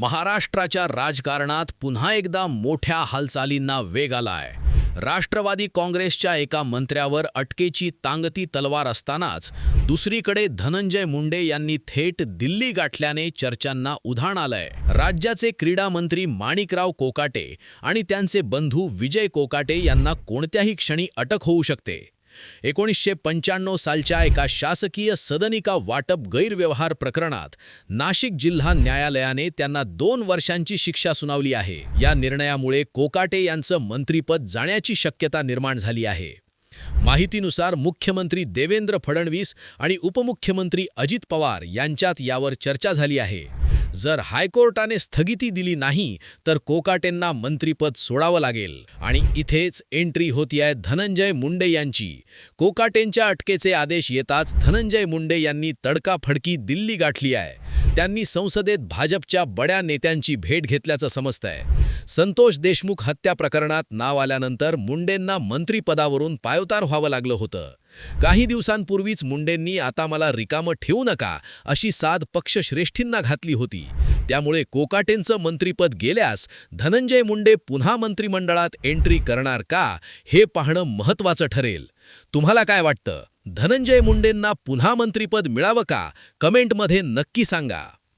महाराष्ट्राच्या राजकारणात पुन्हा एकदा मोठ्या हालचालींना वेग आलाय. राष्ट्रवादी काँग्रेसच्या एका मंत्र्यावर अटकेची तांगती तलवार असतानाच दुसरीकडे धनंजय मुंडे यांनी थेट दिल्ली गाठल्याने चर्चांना उधाण आलंय. राज्याचे क्रीडा मंत्री माणिकराव कोकाटे आणि त्यांचे बंधू विजय कोकाटे यांना कोणत्याही क्षणी अटक होऊ शकते. एकोणीसशे पंच्याण्णव सालच्या एका शासकीय सदनिका वाटप गैरव्यवहार प्रकरणात नाशिक जिल्हा न्यायालयाने त्यांना दोन वर्षांची शिक्षा सुनावली आहे. या निर्णयामुळे कोकाटे यांचं मंत्रीपद जाण्याची शक्यता निर्माण झाली आहे. माहितीनुसार मुख्यमंत्री देवेंद्र फडणवीस आणि उपमुख्यमंत्री अजित पवार यांच्यात यावर चर्चा झाली आहे. जर हायकोर्टाने स्थगिती दिली नाही तर कोकाटेंना मंत्रीपद सोडावं लागेल. आणि इथेच एंट्री होती आहे धनंजय मुंडे यांची. कोकाटेंच्या अटकेचे आदेश येताच धनंजय मुंडे यांनी तडकाफडकी दिल्ली गाठली आहे. त्यांनी संसदेत भाजपच्या बड्या नेत्यांची भेट घेतल्याचं समजतंय. संतोष देशमुख हत्या प्रकरणात नाव आल्यानंतर मुंडेंना मंत्रिपदावरून पायोतार व्हावं लागलं होतं. काही दिवसांपूर्वीच मुंडेंनी आता मला रिकामं ठेवू नका अशी साध पक्षश्रेष्ठींना घातली होती. त्यामुळे कोकाटेंचं मंत्रिपद गेल्यास धनंजय मुंडे पुन्हा मंत्रिमंडळात एंट्री करणार का हे पाहणं महत्त्वाचं ठरेल. तुम्हाला काय वाटतं? धनंजय मुंडेंना पुन्हा मंत्रिपद मिळावं का? कमेंटमध्ये नक्की सांगा.